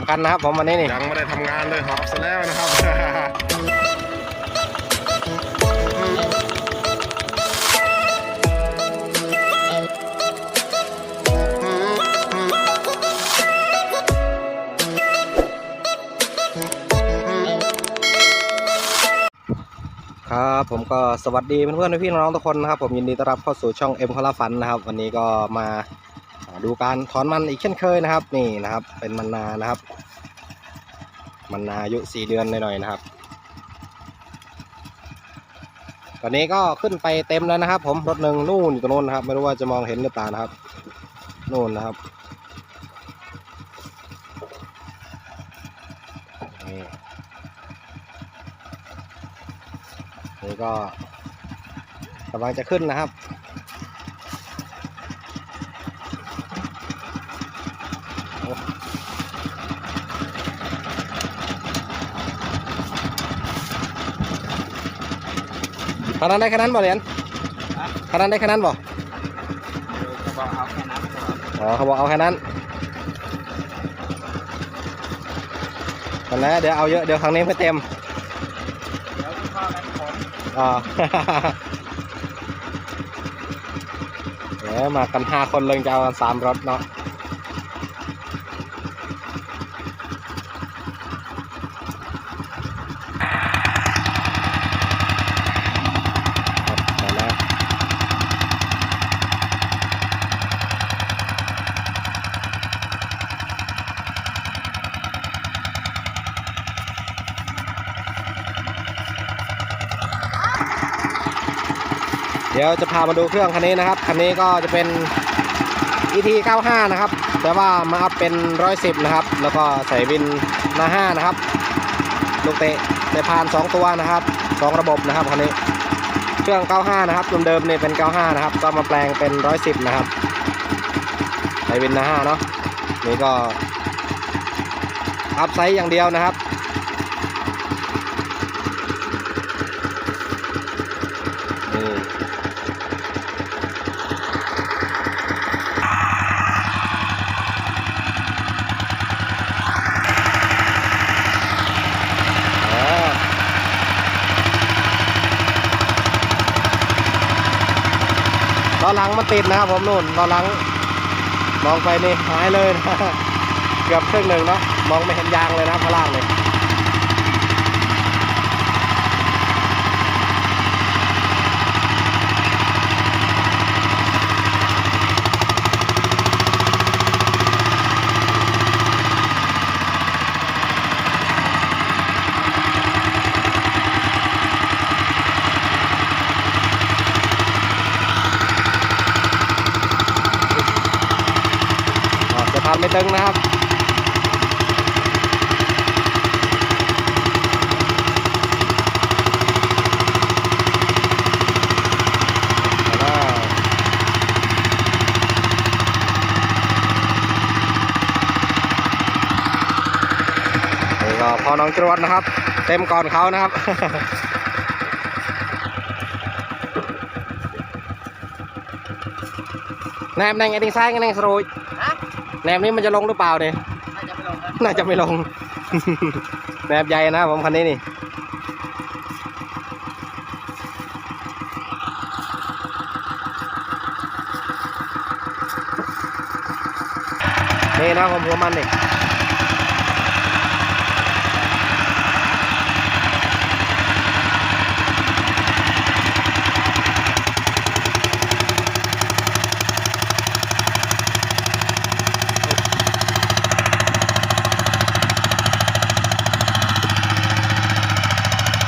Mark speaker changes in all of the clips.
Speaker 1: สามคันนะครับผมวันนี้นี่
Speaker 2: ยังไม่ได้ทำงานเลยหอบซะแล้วนะครับ
Speaker 1: ครับผมก็สวัสดีเพื่อนๆพี่ๆน้องๆทุกคนนะครับ ผมยินดีต้อนรับเข้าสู่ช่องเอ็มคาราฟันนะครับ วันนี้ก็มา ดูการถอนมันอีกเช่นเคยนะครับ นี่นะครับ เป็นมันนานะครับ มันนาอายุสี่เดือนหน่อยๆนะครับ ตอนนี้ก็ขึ้นไปเต็มแล้วนะครับ ผมรถหนึ่งนู่นอยู่ตรงนู้นนะครับ ไม่รู้ว่าจะมองเห็นหรือเปล่านะครับนู่นนะครับนี่นี่ก็กำลังจะขึ้นนะครับ ขนาดได้แค่นั้นบ่เหรียญขนาดได้แค่นั้นบ่
Speaker 3: จะบอกเอาแค่นั้นก่อน
Speaker 1: อ๋อเขาบอกเอาแค่นั้นตอนแรกเดี๋ยวเอาเยอะเดี๋ยวครั้งนี้ไม่เต็ม
Speaker 3: เดี๋ยวคุณพ่อกันผม
Speaker 1: อ๋อเดี๋ยวมากันห้าคนเลยจะเอากันสามรถเนาะครับเดี๋ยวนะเดี๋ยวจะพามาดูเครื่องคันนี้นะครับ คันนี้ก็จะเป็น ET 95 นะครับ แต่ว่ามาอัพเป็น 110 นะครับ แล้วก็ใส่วินหน้า5นะครับ ลูกเตะเตะพาน 2 ตัวนะครับ 2 ระบบนะครับคันนี้เครื่อง 95 นะครับเดิมๆเนี่ยเป็น 95 นะครับ ก็มาแปลงเป็น 110 นะครับ ใส่วินหน้า5เนาะนี่ก็อัพไซส์อย่างเดียวนะครับ นี่ อ่า ล้อหลังมันติดนะครับผมนู่นล้อหลังมองไปนี่หายเลยนะเกือบครึ่งหนึ่งเนาะมองไม่เห็นยางเลยนะครับข้างล่างเลย ไม่ตึงนะครับก็พอน้องจรวดนะครับ เต็มก่อนเขานะครับแนบแนงไอ้ดิงซ้ายกับ แนงสโรย
Speaker 3: ฮะ
Speaker 1: แนบนี้มันจะลงหรือเปล่าเนี่ย
Speaker 3: น่าจะไปลงนะ
Speaker 1: น่าจะไม่ลงแนบใหญ่นะผมคันนี้นี่นี่นะผมหัวมันนี่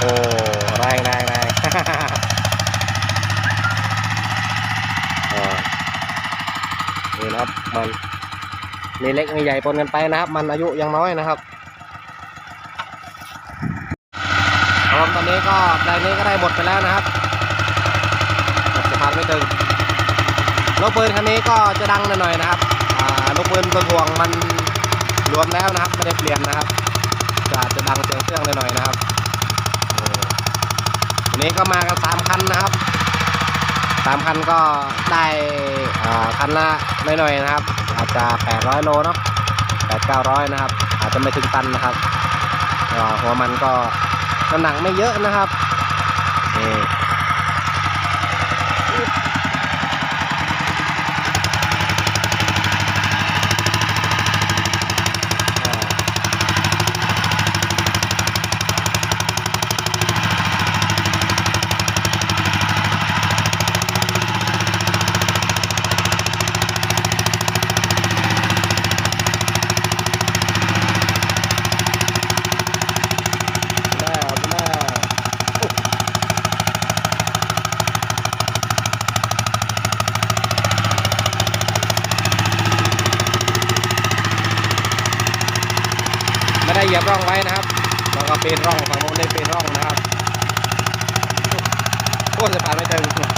Speaker 1: โอ้แรงแรงแรง อ่านี่นะครับมัน มีเล็กมีใหญ่ปนกันไปนะครับ มันอายุยังน้อยนะครับครับตอนนี้ก็แปลงนี้ก็ได้หมดไปแล้วนะครับสะพานไม่ตึงลูกปืนคันนี้ก็จะดังหน่อยๆนะครับลูกปืนตัวห่วงมันรวมแล้วนะครับไม่ได้เปลี่ยนนะครับ จะจะดังเสียงเครื่องหน่อยๆนะครับวันนี้ก็มากันสามคันนะครับสามคันก็ได้คันละหน่อยๆนะครับ อาจจะ 800 โลเนาะ8 900 นะครับ อาจจะไม่ถึงตันนะครับหัวมันก็น้ำหนักไม่เยอะนะครับนี่อ่า แล้วแล้วไม่ได้เหยียบร่องไว้นะครับ แล้วก็ เป็นร่องฝั่งโน้นได้เป็นร่องนะครับโคตรสะพานไม่ถึงส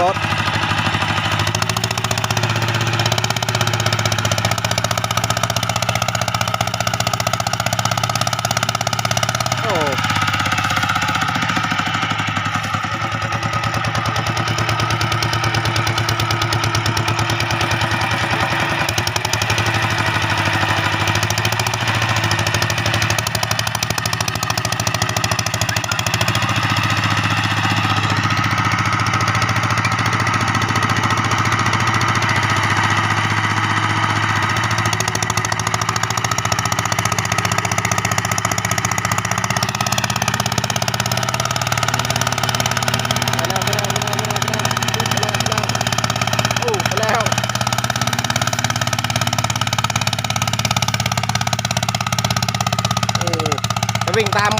Speaker 1: รถ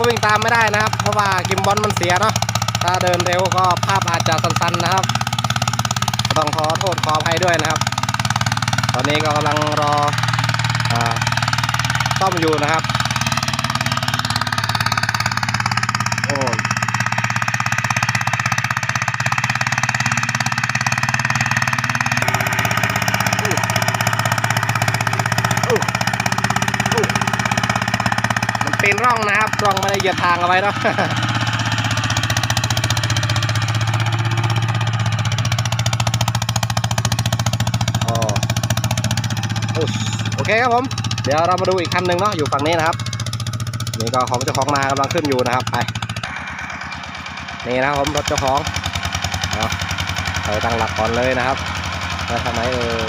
Speaker 1: วิ่งตามไม่ได้นะครับ เพราะว่ากิมบอลมันเสียเนาะถ้าเดินเร็วก็ภาพอาจจะสั้นๆนะครับต้องขอโทษขออภัยด้วยนะครับ ตอนนี้ก็กำลังรออ่าซ่อมอยู่นะครับโอ้มันเป็น ร่องนะครับร่องไม่ได้เหยียบทางเอาไว้เนาะอ๋ออุ๊ยโอเคครับผม เดี๋ยวเรามาดูอีกคันหนึ่งเนาะอยู่ฝั่งนี้นะครับ นี่ก็ของเจ้าของนากำลังขึ้นอยู่นะครับไปนี่นะครับผมรถเจ้าของเอาเราตั้งหลักก่อนเลยนะครับมาทางไหนเออ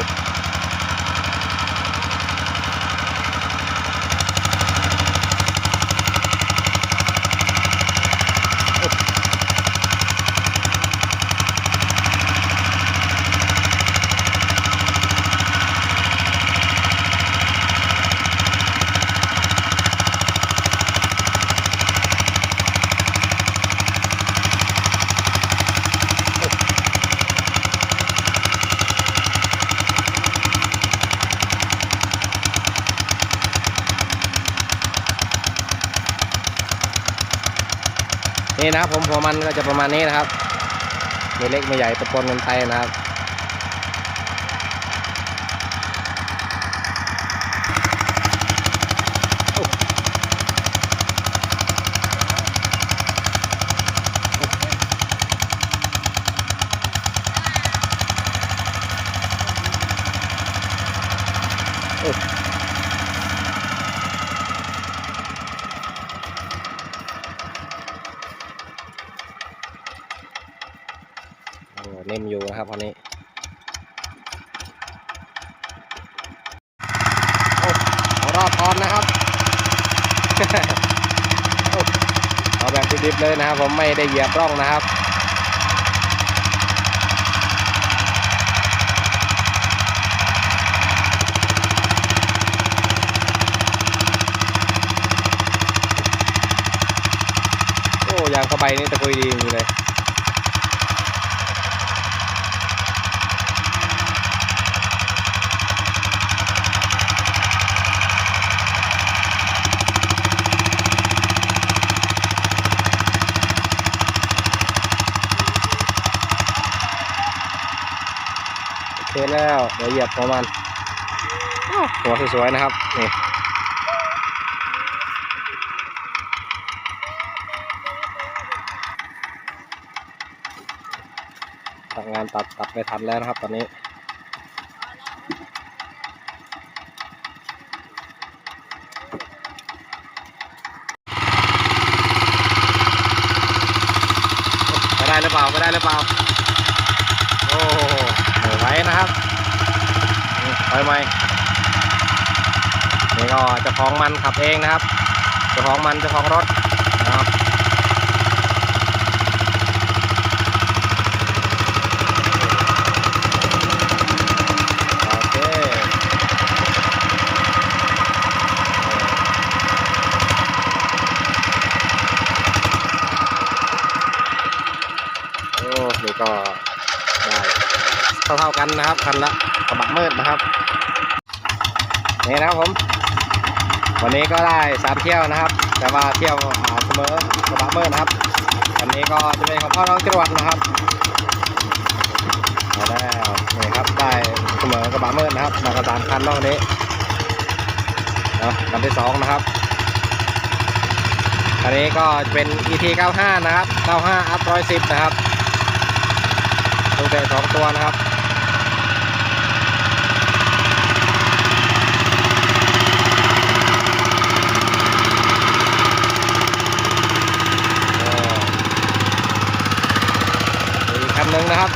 Speaker 1: นี่นะครับผมหัวมันก็จะประมาณนี้นะครับ มีเล็กมีใหญ่ตะปนกันไปนะครับ โอ้เล่มอยู่นะครับตอนนี้โอ้เอารอบพอนนะครับ โอ้ เอาแบบดิบๆเลยนะครับ ผมไม่ได้เหยียบร่องนะครับโอ้ยางกระใบนี่ตะกุยดีอยู่เลย แล้ว เดี๋ยวเหยียบหัวมันหัวสวยๆนะครับ นี่ทำงานตัดตัดไม่ทันแล้วนะครับตอนนี้ไม่ได้หรือเปล่าไม่ได้หรือเปล่า โอ้โหไม่ไหว นะครับปล่อยไหมนี่ก็เจ้าของมันขับเองนะครับเจ้าของมันเจ้าของรถนะครับโอเคโอ้นี่ก็ได้ เท่าๆกันนะครับคันละกระบะมืดนะครับนี่นะครับผม วันนี้ก็ได้สามเที่ยวนะครับ แต่ว่าเที่ยวเสมอกระบะมืดนะครับวันนี้ก็จะเป็นของพ่อน้องจรวดนะครับเอาแล้วนี่ครับได้เสมอกระบะมืดนะครับมากันสามคันรอบนี้เนาะลำที่สองนะครับอันนี้ก็จะเป็น ET 95 นะครับ 95 up 110 นะครับตัวเตะสองตัวนะครับ อีกคัน หนึ่งนะครับ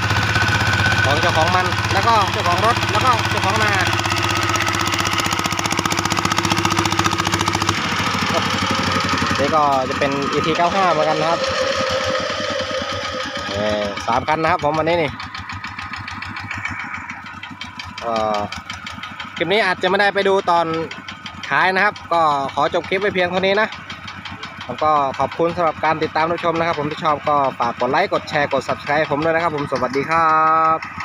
Speaker 1: ของเจ้าของมันแล้วก็เจ้าของรถแล้วก็เจ้าของนานี่ก็จะเป็น ET 95 เหมือนกันนะครับเออสามคันนะครับผมวันนี้นี่คลิปนี้อาจจะไม่ได้ไปดูตอนขายนะครับ ก็ขอจบคลิปไว้เพียงเท่านี้นะ ผมก็ขอบคุณสำหรับการติดตามรับชมนะครับ ผมที่ชอบก็ฝากกดไลค์กดแชร์กด subscribe ผมด้วยนะครับ ผมสวัสดีครับ